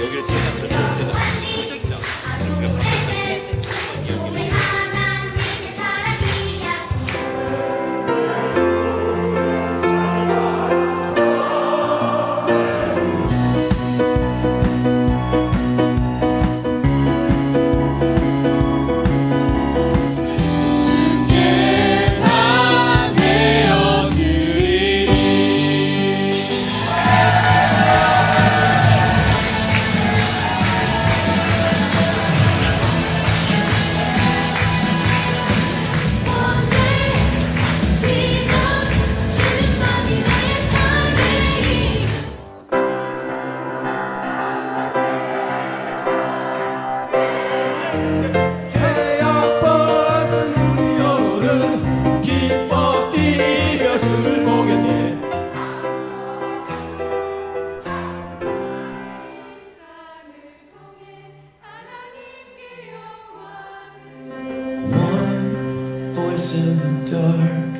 여기를 대장 저쪽으로 대장 영혼은 기뻐 뛰며 주를 보겠네 One voice in the dark